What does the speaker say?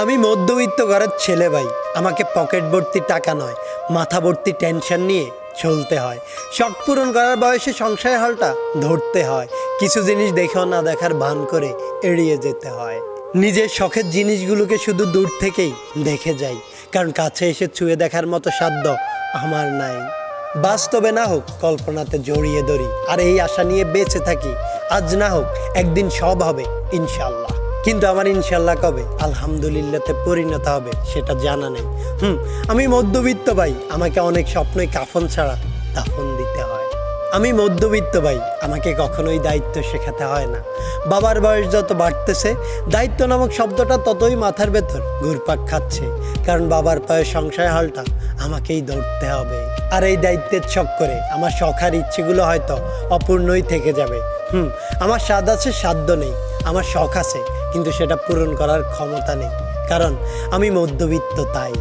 আমি মধ্যবিত্ত ঘরের ছেলে ভাই। আমাকে পকেট ভর্তি টাকা নয়, মাথা ভর্তি টেনশন নিয়ে চলতে হয়। শখ পূরণ করার বয়সে সংসার হালটা ধরতে হয়। কিছু জিনিস দেখেও না দেখার ভান করে এড়িয়ে যেতে হয়। নিজের শখের জিনিসগুলোকে শুধু দূর থেকেই দেখে যাই। কারণ কাছে এসে ছুঁয়ে দেখার মতো সাধ্য আমার নাই। বাস্তবে না হোক কল্পনাতে জড়িয়ে ধরি। আর এই আশা নিয়ে বেঁচে থাকি। আজ না হোক একদিন সব হবে ইনশাল্লাহ কিন্তু আমার ইনশাল্লাহ কবে? আলহামদুলিল্লাহতে পরিণত হবে, সেটা জানা নেই। হুম, আমি মধ্যবিত্ত ভাই, আমাকে অনেক স্বপ্নই কাফন ছাড়া দাফন দিতে হয়। আমি মধ্যবিত্ত ভাই, আমাকে কখনোই দায়িত্ব শেখাতে হয় না। বাবার বয়স যত বাড়তেছে, দায়িত্ব নামক শব্দটা ততই মাথার ভেতর ঘুরপাক খাচ্ছে, কারণ বাবার পায়ে সংশয় হালটা আমাকেই ধরতে হবে। আর এই দায়িত্বের ছক করে আমার শখার ইচ্ছেগুলো হয়তো অপূর্ণই থেকে যাবে। হুম, আমার স্বাদ আছে, সাধ্য নেই। আমার শখ আছে, কিন্তু সেটা পূরণ করার ক্ষমতা নেই। কারণ আমি মধ্যবিত্ত তাই।